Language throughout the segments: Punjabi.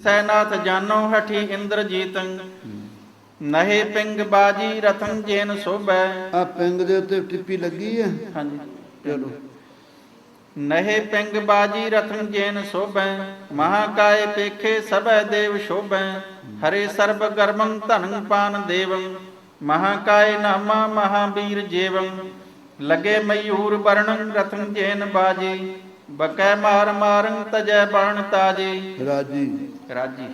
ਸੈਨਾਥ ਜਾਨੋ ਹਠੀ ਇੰਦਰਜੀਤੰ ਨਹੇ ਪਿੰਗ ਬਾਜੀ ਰਤਨ ਜੇਨ ਸੋਭੈ। ਆ ਪਿੰਗ ਦੇ ਉੱਤੇ ਟਿੱਪੀ ਲੱਗੀ ਹੈ? ਹਾਂਜੀ। ਚਲੋ। ਨਹੇ ਪਿੰਗ ਬਾਜੀ ਰਤਨ ਜੇਨ ਸੋਭੈ ਮਹਾਕਾਏ ਪੇਖੇ ਸਭੈ ਦੇਵ ਸ਼ੋਭੈ ਹਰੇ ਸਰਬ ਗਰਮੰ ਧਨੰ ਪਾਨ ਦੇਵੰ ਮਹਾਕਾਏ ਨਾਮਾ ਮਹਾਬੀਰ ਜੇਵੰ ਲਗੇ ਮਯੂਰ ਵਰਣੰ ਰਤਨ ਜੇਨ ਬਾਜੀ। ਬਕੈ ਮਾਰ ਮਾਰੰ ਤਜੈ ਬਾਣ ਤਾਜੀ। ਰਾਜੀ। ਰਾਜੀ।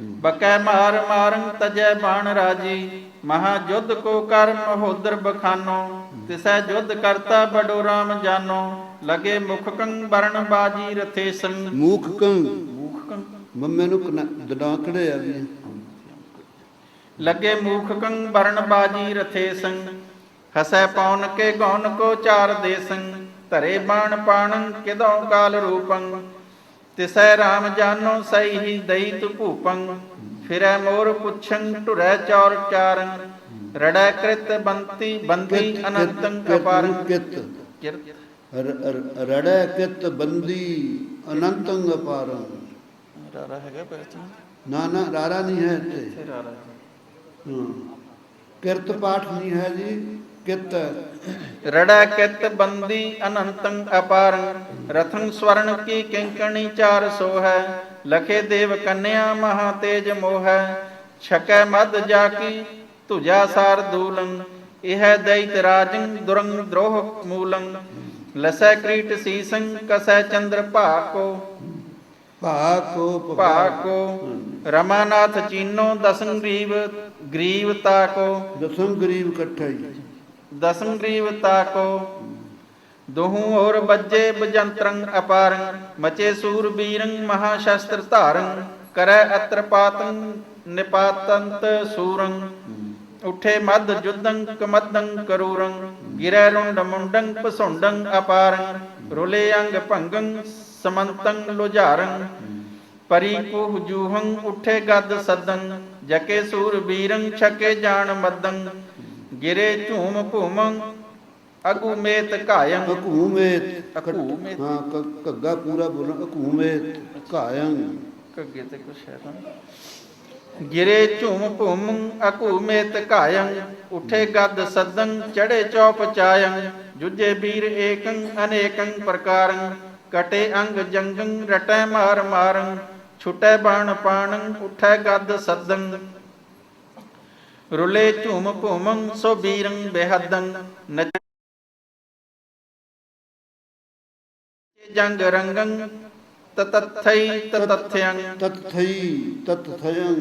ਬਕੈ ਮਾਰ ਮਾਰੰ ਤਜੈ ਬਾਣ ਰਾਜੀ। ਮਹਾ ਜੁਧ ਕੋ ਕਰ ਮਹੋਦਰ ਬਖਾਨੋ। ਤਿਸੈ ਜੁਧ ਕਰਤਾ ਬਡੋ ਰਾਮ ਜਾਨੋ। ਲਗੇ ਮੁਖ ਕੰਗ ਬਰਨ ਬਾਜੀ ਰਥੇ ਸੰਗ। ਮੂਖ ਕੰਗ ਮੁਖ ਕੰਗ ਮੰਮੇ ਨੂੰ ਦਡਾਂਕੜੇ ਆ ਵੀ। ਲਗੇ ਮੁਖ ਕੰਗ ਬਰਨ ਬਾਜੀ ਰਥੇ ਸੰਗ। ਹਸੈ ਪੌਨ ਕੇ ਗੌਨ ਕੋ ਚਾਰ ਦੇਸੰ ਧਰੇ ਬਾਣ ਪਾਣੰ ਕਿਦੋ ਕਾਲ ਰੂਪੰ? ਤਿਸੈ ਰਾਮ ਜਾਨੋ ਸਈ ਹੀ ਦਈ ਤੁ ਭੂਪੰ। ਫਿਰੈ ਮੋਰ ਪੁੱਛੰ ਟੁਰੈ ਚੌਰ ਚਾਰੰ। ਰੜੈ ਕ੍ਰਿਤ ਬੰਤੀ ਬੰਦੀ ਅਨੰਤੰ ਅਪਾਰੰ। ਕਿਤ ਕਿਰਤ। ਰੜੈ ਕਿਤ ਬੰਦੀ ਅਨੰਤੰ ਅਪਾਰੰ। ਰਾਰਾ ਹੈਗਾ ਪਹਿਚਾਨ ਨਾ ਨਾ ਰਾਰਾ ਨਹੀਂ ਹੈ ਇੱਥੇ। ਇੱਥੇ ਰਾਰਾ ਹਾਂ। ਕਿਰਤ ਪਾਠ ਨਹੀਂ ਹੈ ਜੀ। ਕਿਤ ਰੜੈ ਕਿਤ ਬੰਦੀ ਅਨੰਤੰ ਅਪਾਰੰ ਰਥੰ ਸਵਰਨ ਕੀ ਕਿੰਕਣੀ ਚਾਰ ਸੋ ਹੈ ਲਖੇ ਦੇਵ ਕੰਨਿਆ ਮਹਾ ਤੇਜ ਮੋਹ ਹੈ ਛਕੈ ਮਦ ਜਾ ਕੀ ਤੁਜਾ ਸਾਰ ਦੂਲੰ ਇਹ ਦੈਤ ਰਾਜੰ ਦੁਰੰਗ ਦਰੋਹ ਮੂਲੰ ਲਸੈ ਕ੍ਰੀਟ ਸੀਸੰ ਕਸੈ ਚੰਦਰ ਭਾਕੋ। ਭਾ ਕੋ ਭਾਕੋ ਰਮਾਨਾਥ ਚੀਨੋ ਦਸੰ ਗਰੀਬ ਗਰੀਬ ਤਾਕੋ। ਦਸਮ ਗਰੀਬ ਇਕੱਠਾ ਹੀ। ਦਸਮ ਗਰੀਵ ਤਾਕੋ। ਦੋਹੂ ਹੋਰ ਬੱਜੇ ਬਜੰਤਰੰ ਅਪਾਰੰ, ਮਚੇ ਸੂਰ ਬੀਰੰ ਮਹਾ ਸ਼ਸਤਰ ਧਾਰੰ, ਕਰੈ ਅਤਰ ਨਿਪਾਤੰਤ ਸੂਰੰ। ਉਠੇ ਮਦ ਜੁਦੰ ਕਮਦੰ ਕਰੂਰੰ, ਗਿਰੈ ਰੁੰਡ ਮੁੰਡੰ ਪਸੁੰਡੰ ਅਪਾਰੰ, ਰੁਲੇ ਅੰਗ ਭੰਗੰ ਸਮੰਤੰ ਲੁਝਾਰੰ। ਪਰੀ ਕੁਹ ਜੂਹੰ ਉਠੇ ਗਦ ਸਦੰ, ਜਕੇ ਸੂਰ ਬੀਰੰ ਛਕੇ ਜਾਣ ਮਦੰ ਗਿਰੇ ਝੂਮ ਭੂਮੰ ਅਗੂ ਮੇਤ ਕਾਇੰ ਹਕੂਮਤ ਹਕੂਮਤ। ਹਾਂ ਕ- ਘੱਗਾ ਪੂਰਾ ਬੋਲਣਾ ਹਕੂਮਤ ਕਾਇੰ ਕੱਗੇ ਤੇ ਕੁਛ ਹੈ ਤਾਂ ਗਿਰੇ ਝੂਮ ਭੂਮੰ ਅਕੂ ਮੇਤ ਕਾਇੰ ਉਠੇ ਗਦ ਸਦੰ ਚੜੇ ਚੌਪ ਚਾਇੰ। ਜੁਜੇ ਵੀਰ ਏਕੰ ਅਨੇਕੰ ਪ੍ਰਕਾਰੰ। ਕਟੇ ਅੰਗ ਜੰਗੰ ਰਟੈ ਮਾਰ ਮਾਰੰ। ਛੁਟੈ ਬਾਣ ਪਾਣੰ ਉਠੈ ਗਦ ਸਦੰ ਰੁਲੇ ਝੂਮ ਭੂਮੰ ਸੋ ਬੀਰੰ ਬੇਹਦੰ ਨਚ ਜੰਗ ਰੰਗੰ ਤਤਥਈ ਤਤਥਯੰ ਤਤ ਥਈ ਤਤ ਥਯੰ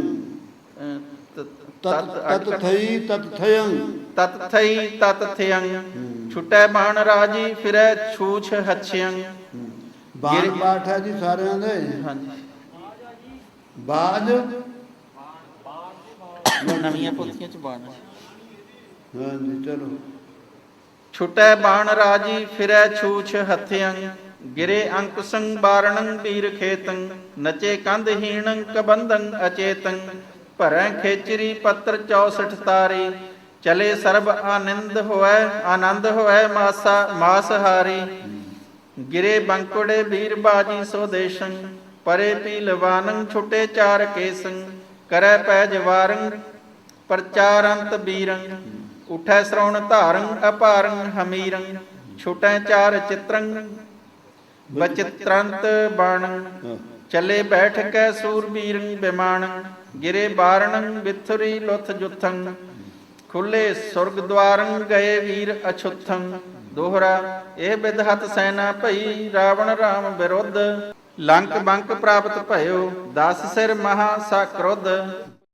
ਤਤ ਤਤ ਥਈ ਤਤ ਥਯੰ ਤਤਥਈ ਤਤਥਯੰ ਛੁਟੈ ਬਾਣ ਰਾਜੀ ਫਿਰੈ ਛੂਛ ਹਛਯੰ। ਬਾਣ ਪਾਠ ਹੈ ਜੀ ਸਾਰਿਆਂ ਦੇ। ਹਾਂਜੀ। ਬਾਜ ਨਵੀਆਂ ਪੋਥੀਆਂ ਚ ਬਾਣ ਹਾਂਜੀ ਚਲੋ। ਛੁਟੈ ਬਾਣ ਰਾਜੀ ਫਿਰੈ ਛੂਛ ਹਥਿਯੰ ਗਿਰੇ ਅੰਕ ਸੰਗ ਬਾਰਣੰ ਵੀਰ ਖੇਤੰ। ਨਚੇ ਕੰਧ ਹੀਣੰ ਕਬੰਧੰ ਅਚੇਤੰ। ਭਰੈ ਖੇਚਰੀ ਪੱਤਰ 64 ਤਾਰੀ। ਚਲੇ ਸਰਬ ਆਨੰਦ ਹੋਐ ਆਨੰਦ ਹੋਐ ਮਾਸਾ ਮਾਸ ਹਾਰੀ ਗਿਰੇ ਬੰਕੁੜੇ ਵੀਰ ਬਾਜੀ ਸੋਦੇਸ਼ੰ ਪਰੇ ਪੀਲਵਾਨੰ ਛੁਟੇ ਚਾਰ ਕੇਸੰ। ਕਰੈ ਪੈ ਜਵਾਰੰ ਪ੍ਰਚਾਰੰਤ ਬੀਰੰ, ਉਠੈ ਸ਼੍ਰਵਣ ਧਾਰੰ, ਅਪਾਰੰ ਹਮੀਰੰ, ਛੁਟੈ ਚਾਰ ਚਿਤਰੰ, ਬਚਿਤ੍ਰੰਤ ਬਾਣੰ, ਚੱਲੇ ਬੈਠ ਕੈ ਸੂਰਬੀਰੰ ਬਿਮਾਨੰ ਗਿਰੇ ਬਾਰਣੰ ਵਿਥਰੀ ਲੁਥ ਜੁਥੰ, ਖੁੱਲੇ ਸੁਰਗ ਦਵਾਰੰ ਗਏ ਵੀਰ ਅਛੁੱਥੰ, ਦੋਹਰਾ ਇਹ ਬਿਦਹਤ ਸੈਨਾ ਭਈ ਰਾਵਣ ਰਾਮ ਵਿਰੁੱਧ ਲੰਕ ਬੰਕ ਪ੍ਰਾਪਤ ਭਇਓ ਦਸ ਸਿਰ ਮਹਾ ਸਾ ਕ੍ਰੋਧ।